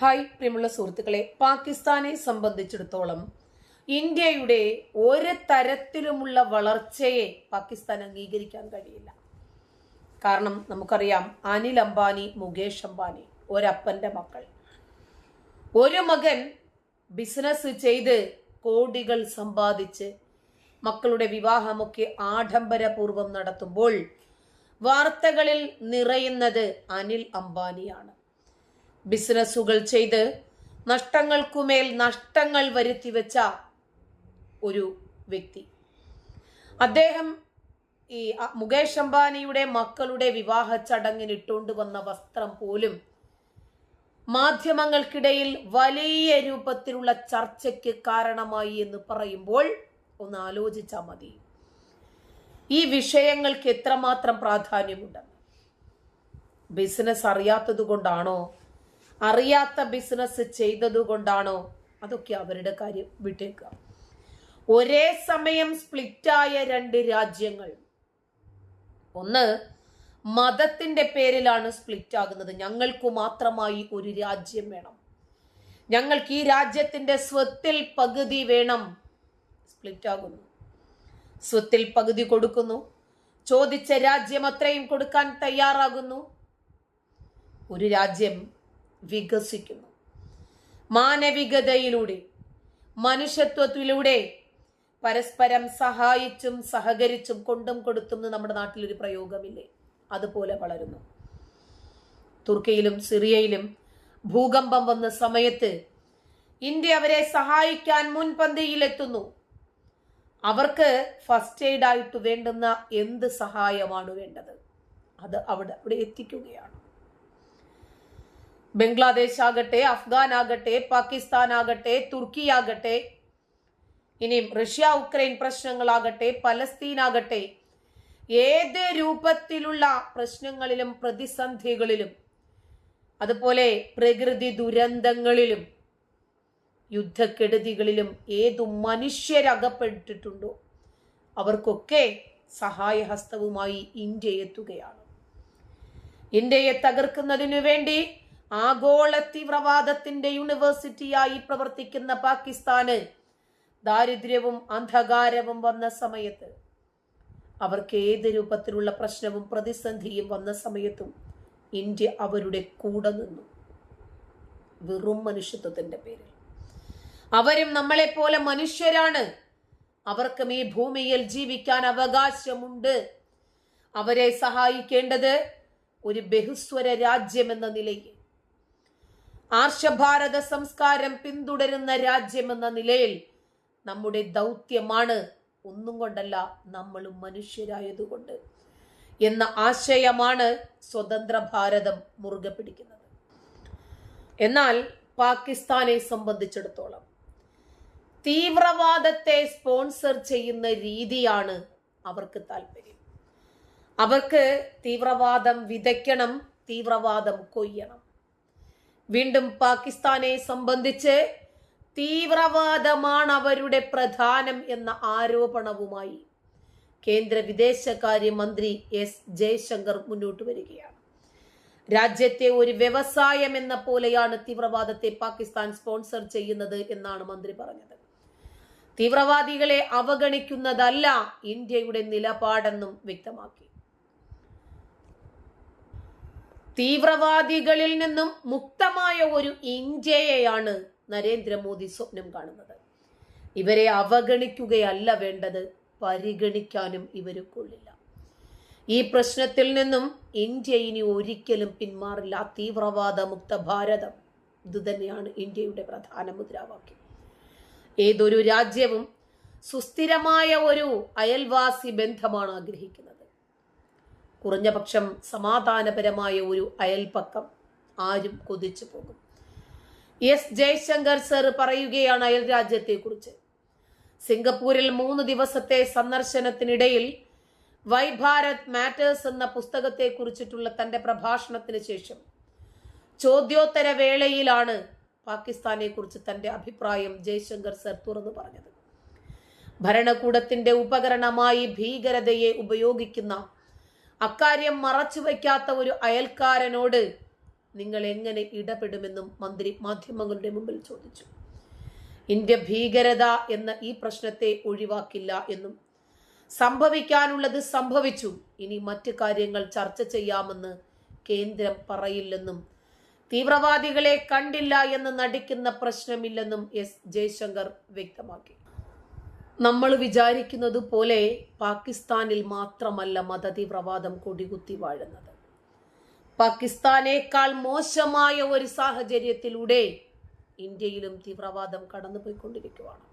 Hi പ്രിയമുള്ള സുഹൃത്തുക്കളെ. പാകിസ്ഥാനെ സംബന്ധിച്ചിടത്തോളം ഇന്ത്യയുടെ ഒരു തരത്തിലുമുള്ള വളർച്ചയെ പാകിസ്ഥാൻ അംഗീകരിക്കാൻ കഴിയില്ല. കാരണം നമുക്കറിയാം അനിൽ അംബാനി മുകേഷ് അംബാനി ഒരപ്പന്റെ മക്കൾ. ഒരു മകൻ ബിസിനസ് ചെയ്ത് കോടികൾ സമ്പാദിച്ച് മക്കളുടെ വിവാഹമൊക്കെ ആഡംബരപൂർവം നടത്തുമ്പോൾ വാർത്തകളിൽ നിറയുന്നത് അനിൽ അംബാനിയാണ്. ബിസിനസ്സുകൾ ചെയ്ത് നഷ്ടങ്ങൾക്കുമേൽ നഷ്ടങ്ങൾ വരുത്തി വെച്ച ഒരു വ്യക്തി. അദ്ദേഹം ഈ മുകേഷ് അംബാനിയുടെ മക്കളുടെ വിവാഹ ചടങ്ങിന് വന്ന വസ്ത്രം പോലും മാധ്യമങ്ങൾക്കിടയിൽ വലിയ രൂപത്തിലുള്ള ചർച്ചയ്ക്ക് കാരണമായി എന്ന് പറയുമ്പോൾ ഒന്ന് ആലോചിച്ചാൽ മതി. ഈ വിഷയങ്ങൾക്ക് എത്രമാത്രം പ്രാധാന്യമുണ്ട്? ബിസിനസ് അറിയാത്തത് കൊണ്ടാണോ അറിയാത്ത ബിസിനസ് ചെയ്തതുകൊണ്ടാണോ അതൊക്കെ അവരുടെ കാര്യം വിട്ടേക്കുക ഒരേ സമയം സ്പ്ലിറ്റായ രണ്ട് രാജ്യങ്ങൾ. ഒന്ന് മതത്തിന്റെ പേരിലാണ് സ്പ്ലിറ്റ് ആകുന്നത് ഞങ്ങൾക്ക് മാത്രമായി ഒരു രാജ്യം വേണം. ഞങ്ങൾക്ക് ഈ രാജ്യത്തിന്റെ സ്വത്തിൽ പകുതി വേണം. സ്പ്ലിറ്റ് ആകുന്നു സ്വത്തിൽ പകുതി കൊടുക്കുന്നു. ചോദിച്ച രാജ്യം അത്രയും കൊടുക്കാൻ തയ്യാറാകുന്നു. ഒരു രാജ്യം വികസിക്കുന്നു. മാനവികതയിലൂടെ മനുഷ്യത്വത്തിലൂടെ പരസ്പരം സഹായിച്ചും സഹകരിച്ചും കൊണ്ടും കൊടുത്തും നമ്മുടെ നാട്ടിലൊരു പ്രയോഗമില്ലേ? അതുപോലെ വളരുന്നു. തുർക്കിയിലും സിറിയയിലും ഭൂകമ്പം വന്ന സമയത്ത് ഇന്ത്യ അവരെ സഹായിക്കാൻ മുൻപന്തിയിലെത്തുന്നു. അവർക്ക് ഫസ്റ്റ് എയ്ഡ് ആയിട്ട് വേണ്ടുന്ന എന്ത് സഹായമാണ് വേണ്ടത്? അത് അവിടെ അവിടെ എത്തിക്കുകയാണ്. ബംഗ്ലാദേശ് ആകട്ടെ അഫ്ഗാൻ ആകട്ടെ പാകിസ്ഥാൻ ആകട്ടെ തുർക്കി ആകട്ടെ ഇനിയും റഷ്യ ഉക്രൈൻ പ്രശ്നങ്ങളാകട്ടെ പലസ്തീൻ ആകട്ടെ ഏത് രൂപത്തിലുള്ള പ്രശ്നങ്ങളിലും പ്രതിസന്ധികളിലും അതുപോലെ പ്രകൃതി ദുരന്തങ്ങളിലും യുദ്ധക്കെടുതികളിലും ഏതു മനുഷ്യരകപ്പെട്ടിട്ടുണ്ടോ അവർക്കൊക്കെ സഹായഹസ്തവുമായി ഇന്ത്യ എത്തുകയാണ് ഇന്ത്യയെ തകർക്കുന്നതിനു വേണ്ടി ആഗോള തീവ്രവാദത്തിന്റെ യൂണിവേഴ്സിറ്റിയായി പ്രവർത്തിക്കുന്ന പാകിസ്ഥാന് ദാരിദ്ര്യവും അന്ധകാരവും വന്ന സമയത്ത് അവർക്ക് ഏത് രൂപത്തിലുള്ള പ്രശ്നവും പ്രതിസന്ധിയും വന്ന സമയത്തും ഇന്ത്യ അവരുടെ കൂടെ നിന്നു. വെറും മനുഷ്യത്വത്തിന്റെ പേരിൽ. അവരും നമ്മളെ പോലെ മനുഷ്യരാണ്. അവർക്കും ഈ ഭൂമിയിൽ ജീവിക്കാൻ അവകാശമുണ്ട്. അവരെ സഹായിക്കേണ്ടത് ഒരു ബഹുസ്വര രാജ്യമെന്ന നിലയിൽ ആർഷഭാരത സംസ്കാരം പിന്തുടരുന്ന രാജ്യമെന്ന നിലയിൽ നമ്മുടെ ദൗത്യമാണ് ഒന്നും കൊണ്ടല്ല നമ്മളും മനുഷ്യരായതുകൊണ്ട് എന്ന ആശയമാണ് സ്വതന്ത്ര ഭാരതം മുറുകെ പിടിക്കുന്നത്. എന്നാൽ പാകിസ്ഥാനെ സംബന്ധിച്ചിടത്തോളം തീവ്രവാദത്തെ സ്പോൺസർ ചെയ്യുന്ന രീതിയാണ് അവർക്ക് താല്പര്യം. അവർക്ക് തീവ്രവാദം വിതയ്ക്കണം തീവ്രവാദം കൊയ്യണം. വീണ്ടും പാകിസ്ഥാനെ സംബന്ധിച്ച് തീവ്രവാദമാണ് അവരുടെ പ്രധാനം എന്ന ആരോപണവുമായി കേന്ദ്ര വിദേശകാര്യമന്ത്രി എസ് ജയശങ്കർ മുന്നോട്ട് വരികയാണ്. രാജ്യത്തെ ഒരു വ്യവസായം എന്ന പോലെയാണ് തീവ്രവാദത്തെ പാകിസ്ഥാൻ സ്പോൺസർ ചെയ്യുന്നത് എന്നാണ് മന്ത്രി പറഞ്ഞത്. തീവ്രവാദികളെ അവഗണിക്കുന്നതല്ല ഇന്ത്യയുടെ നിലപാടെന്നും വ്യക്തമാക്കി. തീവ്രവാദികളിൽ നിന്നും മുക്തമായ ഒരു ഇന്ത്യയെയാണ് നരേന്ദ്രമോദി സ്വപ്നം കാണുന്നത്. ഇവരെ അവഗണിക്കുകയല്ല വേണ്ടത് പരിഗണിക്കാനും ഇവർ ഈ പ്രശ്നത്തിൽ നിന്നും ഇന്ത്യ ഇനി ഒരിക്കലും പിന്മാറില്ല. തീവ്രവാദ മുക്ത ഭാരതം ഇതുതന്നെയാണ് ഇന്ത്യയുടെ പ്രധാന മുദ്രാവാക്യം. ഏതൊരു രാജ്യവും സുസ്ഥിരമായ ഒരു അയൽവാസി ബന്ധമാണ് ആഗ്രഹിക്കുന്നത്. കുറഞ്ഞ പക്ഷം സമാധാനപരമായ ഒരു അയൽപക്കം ആരും കൊതിച്ചു പോകും. എസ് ജയശങ്കർ സർ പറയുകയാണ് അയൽ രാജ്യത്തെക്കുറിച്ച് സിംഗപ്പൂരിൽ മൂന്ന് ദിവസത്തെ സന്ദർശനത്തിനിടയിൽ വൈ ഭാരത് മാറ്റേഴ്സ് എന്ന പുസ്തകത്തെ കുറിച്ചിട്ടുള്ള തന്റെ പ്രഭാഷണത്തിന് ശേഷം ചോദ്യോത്തര വേളയിലാണ് പാകിസ്ഥാനെ കുറിച്ച് തന്റെ അഭിപ്രായം ജയശങ്കർ സർ തുറന്നു പറഞ്ഞത്. ഭരണകൂടത്തിന്റെ ഉപകരണമായി ഭീകരതയെ ഉപയോഗിക്കുന്ന അക്കാര്യം മറച്ചു വയ്ക്കാത്ത ഒരു അയൽക്കാരനോട് നിങ്ങൾ എങ്ങനെ ഇടപെടുമെന്നും മന്ത്രി മാധ്യമങ്ങളുടെ മുമ്പിൽ ചോദിച്ചു. ഇന്ത്യ ഭീകരത എന്ന ഈ പ്രശ്നത്തെ ഒഴിവാക്കില്ല എന്നും സംഭവിക്കാനുള്ളത് സംഭവിച്ചു. ഇനി മറ്റു കാര്യങ്ങൾ ചർച്ച ചെയ്യാമെന്ന് കേന്ദ്രം പറയില്ലെന്നും തീവ്രവാദികളെ കണ്ടില്ല എന്ന് നടിക്കുന്ന പ്രശ്നമില്ലെന്നും എസ് ജയശങ്കർ വ്യക്തമാക്കി. നമ്മൾ വിചാരിക്കുന്നത് പോലെ പാകിസ്ഥാനിൽ മാത്രമല്ല മതതീവ്രവാദം കൊടികുത്തി വാഴുന്നത്. പാകിസ്ഥാനേക്കാൾ മോശമായ ഒരു സാഹചര്യത്തിലൂടെ ഇന്ത്യയിലും തീവ്രവാദം കടന്നുപോയിക്കൊണ്ടിരിക്കുകയാണ്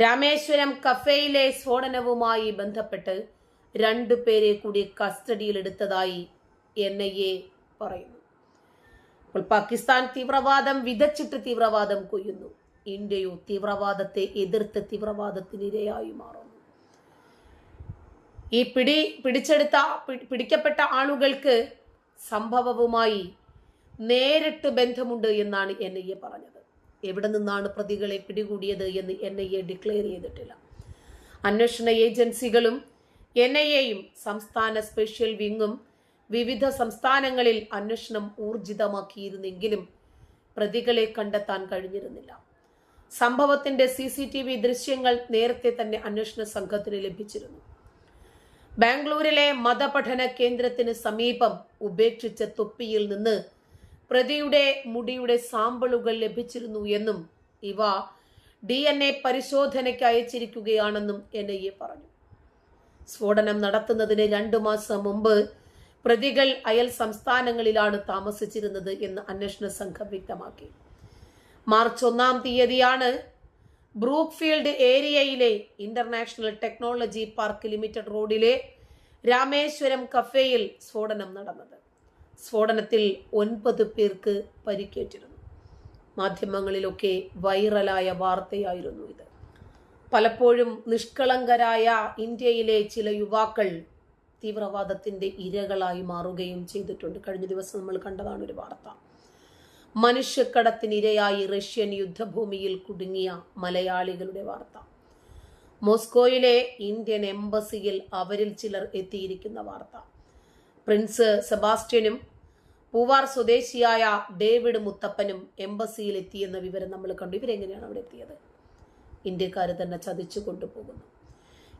രാമേശ്വരം കഫേയിലെ സ്ഫോടനവുമായി ബന്ധപ്പെട്ട് രണ്ടു പേരെ കൂടി കസ്റ്റഡിയിലെടുത്തതായി എൻ ഐ എ പറയുന്നു. അപ്പോൾ പാകിസ്ഥാൻ തീവ്രവാദം വിതച്ചിട്ട് തീവ്രവാദം കൊയ്യുന്നു. ഇന്ത്യയോ തീവ്രവാദത്തെ എതിർത്ത് തീവ്രവാദത്തിനിരയായി മാറുന്നു. ഈ പിടി പിടിച്ചെടുത്ത പിടിക്കപ്പെട്ട ആളുകൾക്ക് സംഭവവുമായി നേരിട്ട് ബന്ധമുണ്ട് എന്നാണ് എൻ ഐ എ പറഞ്ഞത്. എവിടെ നിന്നാണ് പ്രതികളെ പിടികൂടിയത് എന്ന് എൻ ഐ എ ഡിക്ലെയർ ചെയ്തിട്ടില്ല. അന്വേഷണ ഏജൻസികളും എൻ ഐ എയും സംസ്ഥാന സ്പെഷ്യൽ വിങ്ങും വിവിധ സംസ്ഥാനങ്ങളിൽ അന്വേഷണം ഊർജിതമാക്കിയിരുന്നെങ്കിലും പ്രതികളെ കണ്ടെത്താൻ കഴിഞ്ഞിരുന്നില്ല. സംഭവത്തിന്റെ സി സി ടി വി ദൃശ്യങ്ങൾ നേരത്തെ തന്നെ അന്വേഷണ സംഘത്തിന് ലഭിച്ചിരുന്നു. ബാംഗ്ലൂരിലെ മതപഠന കേന്ദ്രത്തിന് സമീപം ഉപേക്ഷിച്ച തൊപ്പിയിൽ നിന്ന് പ്രതിയുടെ മുടിയുടെ സാമ്പിളുകൾ ലഭിച്ചിരുന്നു എന്നും ഇവ ഡി എൻ എ പരിശോധനയ്ക്ക് അയച്ചിരിക്കുകയാണെന്നും എൻ ഐ എ പറഞ്ഞു. സ്ഫോടനം നടത്തുന്നതിന് രണ്ടു മാസം മുമ്പ് പ്രതികൾ അയൽ സംസ്ഥാനങ്ങളിലാണ് താമസിച്ചിരുന്നത് എന്ന് അന്വേഷണ സംഘം വ്യക്തമാക്കി. മാർച്ച് ഒന്നാം തീയതിയാണ് ബ്രൂക്ക്ഫീൽഡ് ഏരിയയിലെ ഇന്റർനാഷണൽ ടെക്നോളജി പാർക്ക് ലിമിറ്റഡ് റോഡിലെ രാമേശ്വരം കഫേയിൽ സ്ഫോടനം നടന്നത്. സ്ഫോടനത്തിൽ ഒൻപത് പേർക്ക് പരിക്കേറ്റിരുന്നു. മാധ്യമങ്ങളിലൊക്കെ വൈറലായ വാർത്തയായിരുന്നു ഇത്. പലപ്പോഴും നിഷ്കളങ്കരായ ഇന്ത്യയിലെ ചില യുവാക്കൾ തീവ്രവാദത്തിന്റെ ഇരകളായി മാറുകയും ചെയ്തിട്ടുണ്ട്. കഴിഞ്ഞ ദിവസം നമ്മൾ കണ്ടതാണ് ഒരു വാർത്ത. മനുഷ്യക്കടത്തിനിരയായി റഷ്യൻ യുദ്ധഭൂമിയിൽ കുടുങ്ങിയ മലയാളികളുടെ വാർത്ത. മോസ്കോയിലെ ഇന്ത്യൻ എംബസിയിൽ അവരിൽ ചിലർ എത്തിയിരിക്കുന്ന വാർത്ത. പ്രിൻസ് സെബാസ്റ്റ്യനും പൂവാർ സ്വദേശിയായ ഡേവിഡ് മുത്തപ്പനും എംബസിയിൽ എത്തിയെന്ന വിവരം നമ്മൾ കണ്ടു. ഇവരെങ്ങനെയാണ് അവിടെ എത്തിയത്? ഇന്ത്യക്കാർ തന്നെ ചതിച്ചു കൊണ്ടുപോകുന്നു.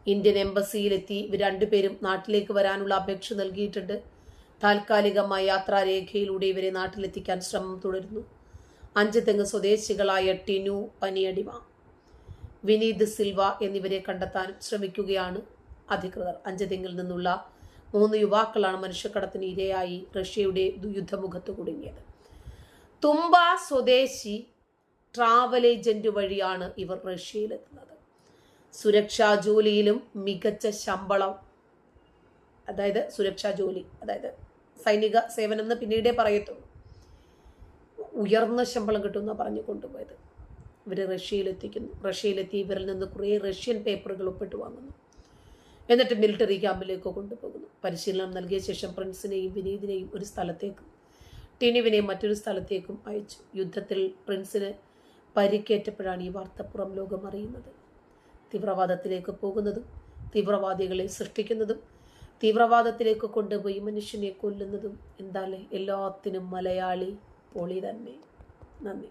ഇന്ത്യൻ എംബസിയിലെത്തി ഇവർ രണ്ടുപേരും നാട്ടിലേക്ക് വരാനുള്ള അപേക്ഷ നൽകിയിട്ടുണ്ട്. താൽക്കാലികമായ യാത്രാരേഖയിലൂടെ ഇവരെ നാട്ടിലെത്തിക്കാൻ ശ്രമം തുടരുന്നു. അഞ്ച് തെങ്ങ് സ്വദേശികളായ ടിനു പനിയടിമ വിനീത് സിൽവ എന്നിവരെ കണ്ടെത്താൻ ശ്രമിക്കുകയാണ് അധികൃതർ. അഞ്ച് തെങ്ങിൽ നിന്നുള്ള മൂന്ന് യുവാക്കളാണ് മനുഷ്യക്കടത്തിന് ഇരയായി റഷ്യയുടെ യുദ്ധമുഖത്ത് കുടുങ്ങിയത്. തുമ്പ സ്വദേശി ട്രാവൽ ഏജന്റ് വഴിയാണ് ഇവർ റഷ്യയിലെത്തുന്നത്. സുരക്ഷാ ജോലിയിലും മികച്ച ശമ്പളം അതായത് സുരക്ഷാ ജോലി അതായത് സൈനിക സേവനം എന്ന് പിന്നീടേ പറയത്തുള്ളൂ ഉയർന്ന ശമ്പളം കിട്ടുമെന്ന് പറഞ്ഞു കൊണ്ടുപോയത്. ഇവർ റഷ്യയിലെത്തിക്കുന്നു. റഷ്യയിലെത്തി ഇവരിൽ നിന്ന് കുറേ റഷ്യൻ പേപ്പറുകൾ ഒപ്പിട്ട് വാങ്ങുന്നു. എന്നിട്ട് മിലിറ്ററി ക്യാമ്പിലേക്ക് കൊണ്ടുപോകുന്നു. പരിശീലനം നൽകിയ ശേഷം പ്രിൻസിനെയും വിനീതിനെയും ഒരു സ്ഥലത്തേക്കും ടിനുവിനെയും മറ്റൊരു സ്ഥലത്തേക്കും അയച്ചു. യുദ്ധത്തിൽ പ്രിൻസിന് പരിക്കേറ്റപ്പോഴാണ് ഈ വാർത്ത പുറം ലോകം അറിയുന്നത്. തീവ്രവാദത്തിലേക്ക് പോകുന്നതും തീവ്രവാദികളെ സൃഷ്ടിക്കുന്നതും തീവ്രവാദത്തിലേക്ക് കൊണ്ടുപോയി മനുഷ്യനെ കൊല്ലുന്നതും എന്താല്ലേ എല്ലാത്തിനും മലയാളി പൊളി തന്നെ. നന്ദി.